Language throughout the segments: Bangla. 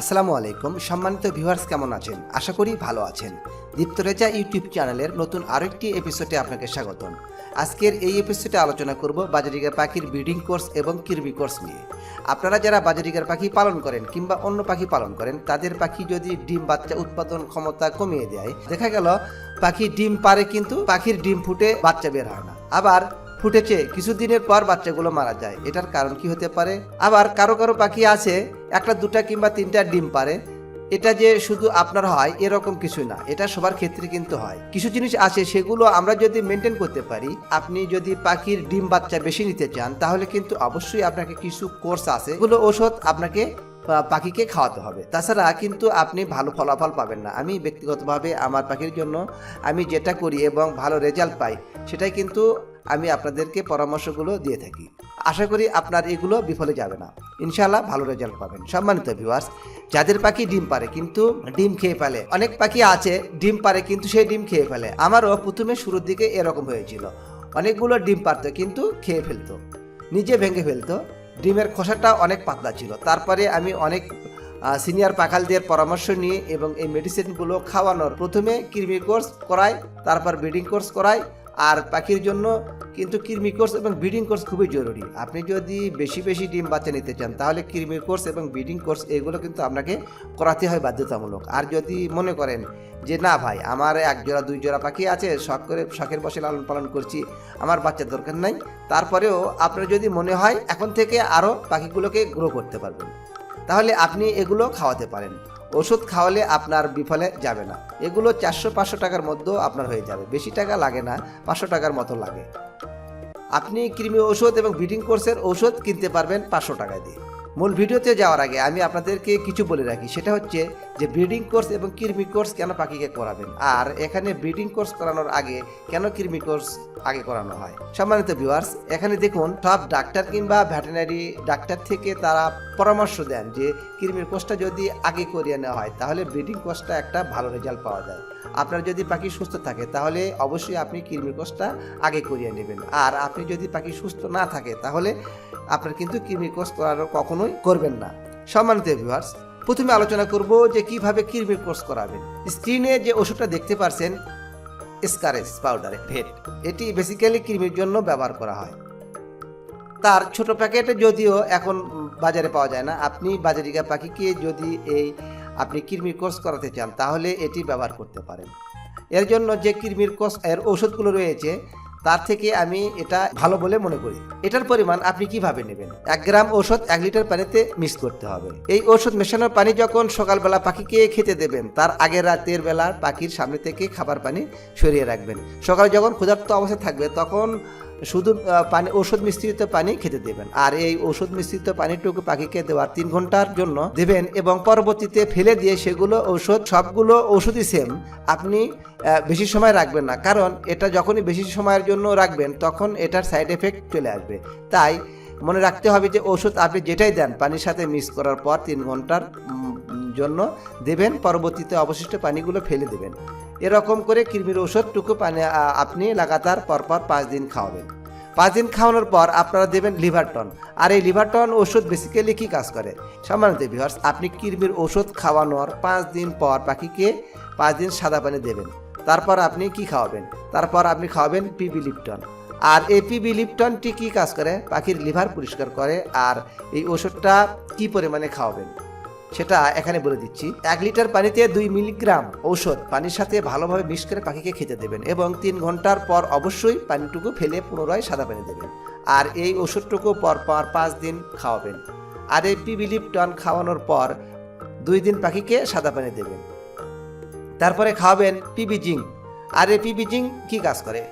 আসসালামু আলাইকুম। সম্মানিত ভিউয়ার্স, কেমন আছেন? আশা করি ভালো আছেন। দীপ্তরেজা ইউটিউব চ্যানেলের নতুন আরেকটি এপিসোডে আপনাকে স্বাগতম। আজকের এই এপিসোডে আলোচনা করব বাজারিগার পাখির ব্রিডিং কোর্স এবং কিরবি কোর্স নিয়ে। আপনারা যারা বাজারিগার পাখি পালন করেন কিংবা অন্য পাখি পালন করেন, তাদের পাখি যদি ডিম বাচ্চা উৎপাদন ক্ষমতা কমিয়ে দেয়, দেখা গেল পাখি ডিম পারে কিন্তু পাখির ডিম ফুটে বাচ্চা বের হয় না। আবার ফুটেছে, কিছুদিনের পর বাচ্চাগুলো মারা যায়। এটার কারণ কি হতে পারে? আবার কারও কারও পাখি আছে, একটা, দুটা কিংবা তিনটা ডিম পারে। এটা যে শুধু আপনার হয়, এরকম কিছু না। এটা সবার ক্ষেত্রে কিন্তু হয়। কিছু জিনিস আছে, সেগুলো আমরা যদি মেনটেন করতে পারি, আপনি যদি পাখির ডিম বাচ্চা বেশি নিতে চান, তাহলে কিন্তু অবশ্যই আপনাকে কিছু কোর্স আছে। এগুলো ওষুধ আপনাকে পাখিকে খাওয়াতে হবে। তাছাড়া কিন্তু আপনি ভালো ফলাফল পাবেন না। আমি ব্যক্তিগতভাবে আমার পাখির জন্য আমি যেটা করি এবং ভালো রেজাল্ট পাই, সেটাই কিন্তু আমি আপনাদেরকে পরামর্শগুলো দিয়ে থাকি। আশা করি আপনার এগুলো বিফলে যাবে না। ইনশাল্লাহ ভালো রেজাল্ট পাবেন। সম্মানিত ভিউয়ার্স যাদের পাখি ডিম পারে কিন্তু ডিম খেয়ে ফেলে, অনেক পাখি আছে ডিম পারে কিন্তু সেই ডিম খেয়ে ফেলে। আমারও প্রথমে শুরুর দিকে এরকম হয়েছিল। অনেকগুলো ডিম পারতো কিন্তু খেয়ে ফেলতো, নিজে ভেঙে ফেলতো। ডিমের খোসাটা অনেক পাতলা ছিল। তারপরে আমি অনেক সিনিয়র পাখালদের পরামর্শ নিয়ে এবং এই মেডিসিনগুলো খাওয়ানোর প্রথমে কৃমি কোর্স করাই, তারপর ব্রিডিং কোর্স করাই আর পাখির জন্য কিন্তু কৃমি কোর্স এবং ব্রিডিং কোর্স খুবই জরুরি। আপনি যদি বেশি বেশি ডিম বাচ্চা নিতে চান, তাহলে কৃমি কোর্স এবং ব্রিডিং কোর্স এগুলো কিন্তু আপনাকে করাতে হয় বাধ্যতামূলক। আর যদি মনে করেন যে, না ভাই, আমার এক জোড়া দুই জোড়া পাখি আছে, শখ করে, শখের বসে লালন পালন করছি, আমার বাচ্চার দরকার নাই, তারপরেও আপনার যদি মনে হয় এখন থেকে আরও পাখিগুলোকে গ্রো করতে পারবেন। তাহলে আপনি এগুলো খাওয়াতে পারেন। ওষুধ খাওয়ালে আপনার বিফলে যাবে না। এগুলো চারশো পাঁচশো টাকার মধ্যেও আপনার হয়ে যাবে। বেশি টাকা লাগে না, পাঁচশো টাকার মতো লাগে। আপনি কৃমি ওষুধ এবং ব্রিডিং কোর্সের ওষুধ কিনতে পারবেন পাঁচশো টাকা দিয়ে। মূল ভিডিওতে যাওয়ার আগে আমি আপনাদেরকে কিছু বলে রাখি। সেটা হচ্ছে যে ব্রিডিং কোর্স এবং কৃমি কোর্স কেন পাখিকে করাবেন? আর এখানে ব্রিডিং কোর্স করানোর আগে কেন কৃমি কোর্স আগে করানো হয়? সম্মানিত ভিউয়ার্স এখানে দেখুন, সব ডাক্তার কিংবা ভেটেনারি ডাক্তার থেকে তারা পরামর্শ দেন যে কৃমির কোর্সটা যদি আগে করিয়ে নেওয়া হয়, তাহলে ব্রিডিং কোর্সটা একটা ভালো রেজাল্ট পাওয়া যায়। আপনার যদি পাখি সুস্থ থাকে, তাহলে অবশ্যই আপনি কৃমি কোর্সটা আগে করিয়ে নেবেন। আর আপনি যদি পাখি সুস্থ না থাকে, তাহলে আপনার কিন্তু কৃমি কোর্স করানো কখনোই করবেন না। সম্মানিত ভিউয়ার্স প্রথমে আলোচনা করব যে কীভাবে কৃমির কোর্স করাবেন। স্ক্রিনে যে ওষুধটা দেখতে পারছেন স্কারেস পাউডারে ভেট এটি বেসিক্যালি কৃমির জন্য ব্যবহার করা হয়। তার ছোট প্যাকেটে যদিও এখন বাজারে পাওয়া যায় না, আপনি বাজারিকা পাখিকে যদি এই আপনি কৃমির কোর্স করাতে চান, তাহলে এটি ব্যবহার করতে পারেন। এর জন্য যে কৃমির কোর্স এর ওষুধগুলো রয়েছে তার থেকে আমি এটা ভালো বলে মনে করি। এটার পরিমাণ আপনি কীভাবে নেবেন? এক গ্রাম ওষুধ এক লিটার পানিতে মিক্স করতে হবে। এই ওষুধ মেশানোর পানি যখন সকালবেলা পাখিকে খেতে দেবেন, তার আগের রাতের বেলা পাখির সামনে থেকে খাবার পানি সরিয়ে রাখবেন। সকালে যখন ক্ষুধার্ত অবস্থায় থাকবে, তখন শুধু পানি ওষুধ মিশ্রিত পানি খেতে দেবেন। আর এই ওষুধ মিশ্রিত পানিটুকু পাখিকে দেওয়ার তিন ঘণ্টার জন্য দেবেন এবং পরবর্তীতে ফেলে দিয়ে সেগুলো ঔষধ, সবগুলো ওষুধই সেম আপনি বেশি সময় রাখবেন না। কারণ এটা যখনই বেশি সময়ের জন্য রাখবেন, তখন এটার সাইড এফেক্ট চলে আসবে। তাই মনে রাখতে হবে যে ওষুধ আপনি যেটাই দেন, পানির সাথে মিক্স করার পর তিন ঘণ্টার জন্য দেবেন। পরবর্তীতে অবশিষ্ট পানিগুলো ফেলে দেবেন। এরকম করে কৃমির ওষুধটুকু পানি আপনি লাগাতার পরপর পাঁচ দিন খাওয়াবেন। পাঁচ দিন খাওয়ানোর পর আপনারা দেবেন লিভারটন আর এই লিভারটন ওষুধ বেসিক্যালি কী কাজ করে? সম্মানিত ভিউয়ার্স আপনি কৃমির ওষুধ খাওয়ানোর পাঁচ দিন পর পাখিকে পাঁচ দিন সাদা পানি দেবেন। তারপর আপনি কি খাওয়াবেন? তারপর আপনি খাওয়াবেন পিবি লিপটন আর এই পিবি লিপটনটি কী কাজ করে? পাখির লিভার পরিষ্কার করে আর এই ওষুধটা কি পরিমাণে খাওয়াবেন? সেটা এখানে বলে দিচ্ছি। এক লিটার পানিতে দুই মিলিগ্রাম ঔষধ পানির সাথে ভালোভাবে মিক্স করে পাখিকে খেতে দেবেন এবং তিন ঘণ্টার পর অবশ্যই পানিটুকু ফেলে পুনরায় সাদা পানি দেবেন। আর এই ওষুধটুকু পর পর পাঁচ দিন খাওয়াবেন। আর এই পিবিলিপ টন খাওয়ানোর পর দুই দিন পাখিকে সাদা পানি দেবেন। তারপরে খাওয়াবেন পিবিজিং আর এই পিবিজিং কি কাজ করে?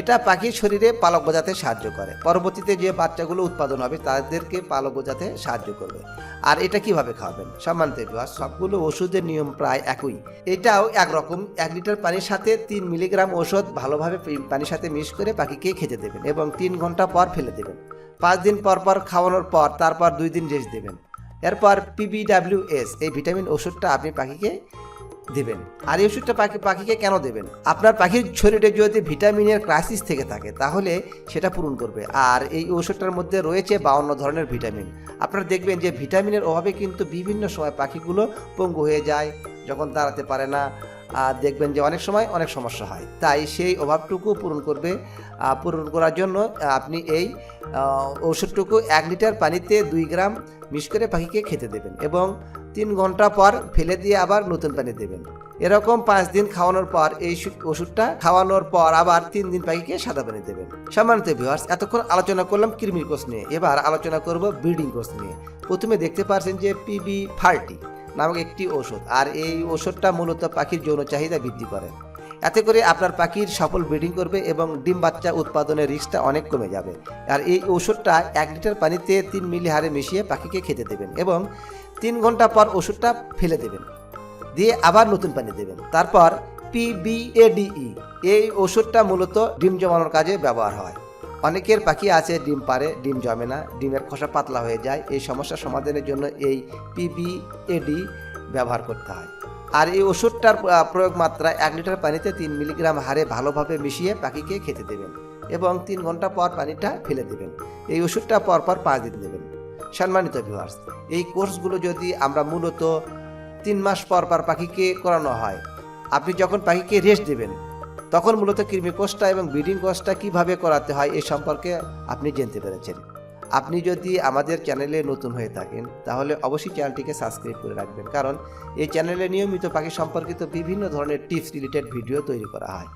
এটা পাখির শরীরে পালক বোঝাতে সাহায্য করে। পরবর্তীতে যে বাচ্চাগুলো উৎপাদন হবে, তাদেরকে পালক বোঝাতে সাহায্য করবে। আর এটা কীভাবে খাওয়াবেন? সম্মানিত বিভাগ সবগুলো ওষুধের নিয়ম প্রায় একই। এটাও একরকম, এক লিটার পানির সাথে তিন মিলিগ্রাম ওষুধ ভালোভাবে পানির সাথে মিক্স করে পাখিকে খেতে দেবেন এবং তিন ঘণ্টা পর ফেলে দেবেন। পাঁচ দিন পর পর খাওয়ানোর পর তারপর দুই দিন রেস্ট দেবেন। এরপর পিবিডাব্লিউএস এই ভিটামিন ওষুধটা আপনি পাখিকে দেবেন। আর এই ওষুধটা পাখি পাখিকে কেন দেবেন? আপনার পাখির শরীরে যদি ভিটামিনের ক্রাইসিস থেকে থাকে, তাহলে সেটা পূরণ করবে। আর এই ওষুধটার মধ্যে রয়েছে বাউন্ন ধরনের ভিটামিন। আপনারা দেখবেন যে ভিটামিনের অভাবে কিন্তু বিভিন্ন সময় পাখিগুলো পঙ্গু হয়ে যায়, যখন দাঁড়াতে পারে না। আর দেখবেন যে অনেক সময় অনেক সমস্যা হয়। তাই সেই অভাবটুকু পূরণ করবে। পূরণ করার জন্য আপনি এই ওষুধটুকু এক লিটার পানিতে দুই গ্রাম মিশ করে পাখিকে খেতে দেবেন। এবং তিন ঘণ্টা পর ফেলে দিয়ে আবার নতুন পানি দেবেন। এরকম পাঁচ দিন খাওয়ানোর পর এই ওষুধটা খাওয়ানোর পর আবার তিন দিন পাখিকে সাদা পানি দেবেন। সম্মানিত ভিউয়ার্স এতক্ষণ আলোচনা করলাম কৃমির কোষ নিয়ে। এবার আলোচনা করব ব্রিডিং কোষ নিয়ে। প্রথমে দেখতে পাচ্ছেন যে পিবি ফার্টি নামক একটি ওষুধ, আর এই ওষুধটা মূলত পাখির যৌন চাহিদা বৃদ্ধি করে। এতে করে আপনার পাখির সফল ব্রিডিং করবে এবং ডিম বাচ্চা উৎপাদনের রিস্কটা অনেক কমে যাবে। আর এই ওষুধটা এক লিটার পানিতে তিন মিলি হারে মিশিয়ে পাখিকে খেতে দেবেন এবং তিন ঘণ্টা পর ওষুধটা ফেলে দেবেন। দিয়ে আবার নতুন পানি দেবেন। তারপর পিবিএডিই E, এই ওষুধটা মূলত ডিম জমানোর কাজে ব্যবহার হয়। অনেকের পাখি আছে ডিম পারে ডিম জমে না ডিমের খোসা পাতলা হয়ে যায়। এই সমস্যা সমাধানের জন্য এই পিবিএডি ব্যবহার করতে হয়। আর এই ওষুধটার প্রয়োগ মাত্রা এক লিটার পানিতে তিন মিলিগ্রাম হারে ভালোভাবে মিশিয়ে পাখিকে খেতে দেবেন এবং তিন ঘণ্টা পর পানিটা ফেলে দেবেন। এই ওষুধটা পরপর পাঁচ দিন দেবেন। সম্মানিত ভিউয়ার্স এই কোর্সগুলো যদি আমরা মূলত তিন মাস পর পর পাখিকে করানো হয়, আপনি যখন পাখিকে রেস্ট দেবেন, তখন মূলত কৃমি কোষটা এবং ব্রিডিং কোষটা কীভাবে করাতে হয় এ সম্পর্কে আপনি জানতে পেরেছেন। আপনি যদি আমাদের চ্যানেলে নতুন হয়ে থাকেন, তাহলে অবশ্যই চ্যানেলটিকে সাবস্ক্রাইব করে রাখবেন। কারণ এই চ্যানেলে নিয়মিত পাখি সম্পর্কিত বিভিন্ন ধরনের টিপস রিলেটেড ভিডিও তৈরি করা হয়।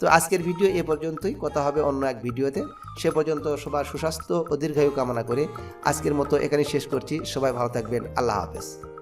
তো আজকের ভিডিও এ পর্যন্তই। কথা হবে অন্য এক ভিডিওতে। সে পর্যন্ত সবার সুস্বাস্থ্য ও দীর্ঘায়ু কামনা করে আজকের মতো এখানে শেষ করছি। সবাই ভালো থাকবেন। আল্লাহ হাফেজ।